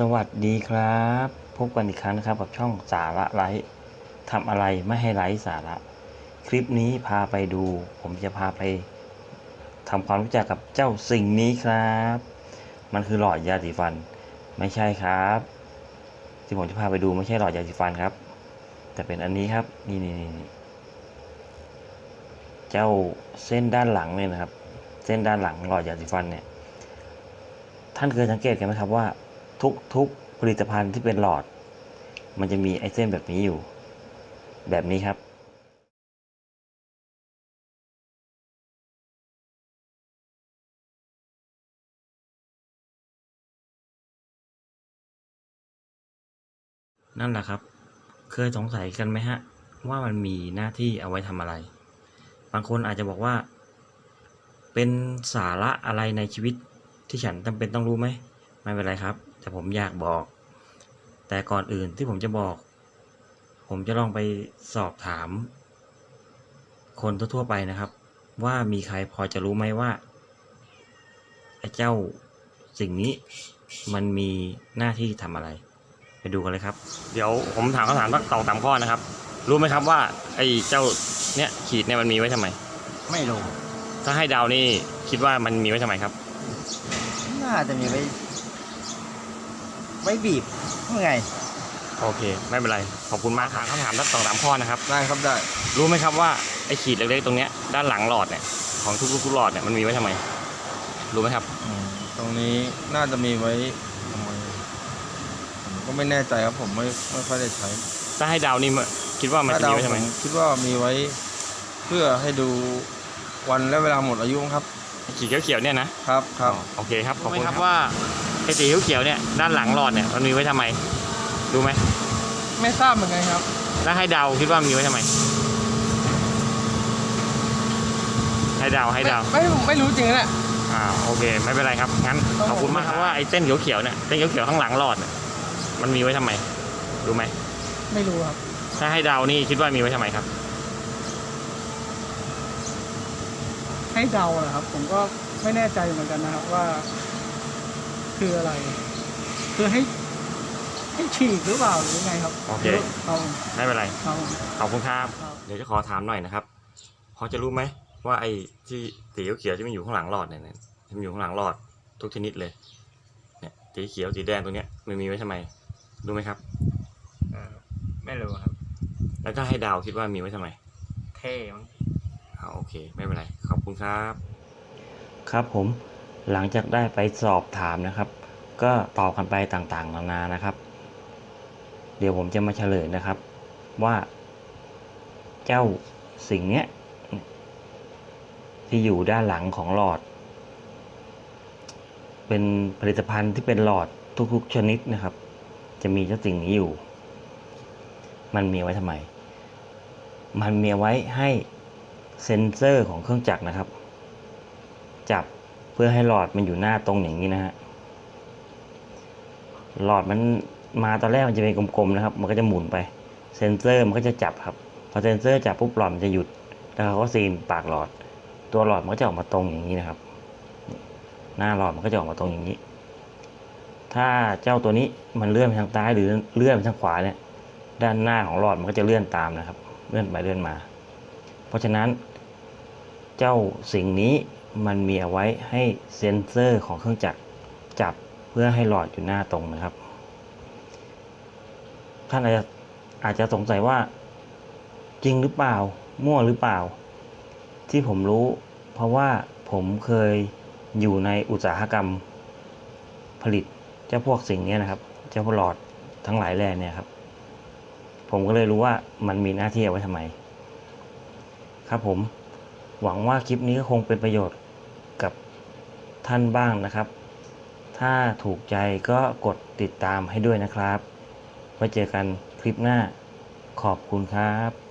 สวัสดีครับ พบกันอีกครั้งนะครับกับช่องสาระไลฟ์ทำอะไรไม่ให้ไร้สาระ คลิปนี้พาไปดู ผมจะพาไปทำความรู้จักกับเจ้าสิ่งนี้ครับ มันคือหลอดยาสีฟัน ไม่ใช่ครับ ที่ผมจะพาไปดูไม่ใช่หลอดยาสีฟันครับ แต่เป็นอันนี้ครับนี่นี่นี่นี่เจ้าเส้นด้านหลังเนี่ยนะครับ เส้นด้านหลังหลอดยาสีฟันเนี่ย ท่านเคยสังเกตกันไหมครับว่า ทุกทุกผลิตภัณฑ์ที่เป็นหลอด มันจะมีไอเส้นแบบนี้อยู่ แบบนี้ครับ นั่นแหละครับ เคยสงสัยกันไหมฮะ ว่ามันมีหน้าที่เอาไว้ทำอะไร บางคนอาจจะบอกว่า เป็นสาระอะไรในชีวิตที่ฉันจำเป็นต้องรู้ไหม ไม่เป็นไรครับ แต่ผมอยากบอก แต่ก่อนอื่นที่ผมจะบอก ผมจะลองไปสอบถาม คนทั่วๆไปนะครับ ว่ามีใครพอจะรู้ไหมว่าไอ้เจ้าสิ่งนี้มันมีหน้าที่ทำอะไร ไปดูกันเลยครับ เดี๋ยวผมถามคำถามสักสองสามข้อนะครับ รู้ไหมครับว่า ไอ้เจ้าเนี่ยขีดเนี่ยมันมีไว้ทำไม ไม่รู้ถ้าให้เดาวนี่คิดว่ามันมีไว้ทำไมครับ น่าจะมีไว้ ไว้บีบว่าไง โอเค ไม่เป็นไร ขอบคุณมากถามคำถามสักสองสามข้อนะครับ ได้ครับได้ รู้ไหมครับว่าไอ้ขีดเล็กๆตรงเนี้ยด้านหลังหลอดเนี่ยของทุกๆทุกหลอดเนี่ยมันมีไว้ทำไม รู้ไหมครับ อืมตรงนี้น่าจะมีไว้ทำไมผมก็ไม่แน่ใจครับผมไม่ไม่ค่อยได้ใช้ถ้าให้เดาวนี่มันคิดว่ามันถ้าจะเดามีไว้ทำผไมมคิดว่ามีไว้ เพื่อให้ดูวันและเวลาหมดอายุครับไอ้ขีดเขียวๆเนี่ยนะครับครับ โอเคครับขอบคุณครับว่า ไอ้สีเขียวๆเนี่ยด้านหลังหลอดเนี่ยมันมีไว้ทำไมรู้ไหมไม่ทราบเหมือนกันครับถ้าให้เดาวคิดว่ามันมีไว้ทำไม ให้เดาวให้เดาวไม่ไม่รู้จริงแหละอ่าโอเค ไม่เป็นไรครับ งั้นขอบคุณมากครับว่าไอ้เส้นเขียวๆเนี่ยเส้นเขียวๆข้างหลังหลอดเนี่ยมันมีไว้ทำไมรู้ไหมไม่รู้ครับ ถ้าให้เดาวนี่คิดว่ามีไว้ทำไมครับ ให้เดาอะครับ ผมก็ไม่แน่ใจเหมือนกันนะครับว่า คืออะไร คือให้ ให้ฉีกหรือเปล่าหรือไงครับโอเคครับไม่เป็นไรครับขอบคุณครับ ครับ เดี๋ยวจะขอถามหน่อยนะครับ พอจะรู้ไหมว่าไอ้ที่สีเขียวๆที่มันอยู่ข้างหลังหลอดเนี่ยเนี่ยที่มันอยู่ข้างหลังหลอดทุกชนิดเลย เนี่ยสีเขียวสีแดงตรงเนี้ยมันมีไว้ทำไม รู้ไหมครับไม่รู้ครับ แล้วถ้าให้ดาวคิดว่ามีไว้ทำไมเท่มั้ง อ่าโอเค ไม่เป็นไร ขอบคุณครับ ครับผม หลังจากได้ไปสอบถามนะครับ ก็ตอบกันไปต่างๆ นานานะครับ เดี๋ยวผมจะมาเฉลยนะครับ ว่า เจ้าสิ่งเนี้ยที่อยู่ด้านหลังของหลอด เป็นผลิตภัณฑ์ที่เป็นหลอดทุกๆชนิดนะครับ จะมีเจ้าสิ่งนี้อยู่ มันมีไว้ทำไม มันมีไว้ให้เซ็นเซอร์ของเครื่องจักรนะครับ จับ เพื่อให้หลอดมันอยู่หน้าตรงอย่างนี้นะฮะหลอดมันมาตอนแรกมันจะเป็นกลมๆนะครับ มันก็จะหมุนไป เซนเซอร์มันก็จะจับครับ พอเซนเซอร์จับปุ๊บหลอดมันจะหยุด แล้วเขาก็ซีนปากหลอด ตัวหลอดมันก็จะออกมาตรงอย่างนี้นะครับ หน้าหลอดมันก็จะออกมาตรงอย่างนี้ ถ้าเจ้าตัวนี้มันเลื่อนไปทางซ้ายหรือเลื่อนไปทางขวาเนี่ย ด้านหน้าของหลอดมันก็จะเลื่อนตามนะครับ เลื่อนไปเลื่อนมา เพราะฉะนั้น เจ้าสิ่งนี้ มันมีเอาไว้ให้เซ็นเซอร์ของเครื่องจักรจับเพื่อให้หลอดอยู่หน้าตรงนะครับ ท่านอาจจะอาจจะสงสัยว่าจริงหรือเปล่า มั่วหรือเปล่า ที่ผมรู้ เพราะว่าผมเคยอยู่ในอุตสาหกรรมผลิตเจ้าพวกสิ่งนี้นะครับ เจ้าพวกหลอดทั้งหลายแหล่เนี่ยครับ ผมก็เลยรู้ว่ามันมีหน้าที่เอาไว้ทำไม ครับผมหวังว่าคลิปนี้ก็คงเป็นประโยชน์ ท่านบ้างนะครับ ถ้าถูกใจก็กดติดตามให้ด้วยนะครับ ไว้เจอกันคลิปหน้าขอบคุณครับ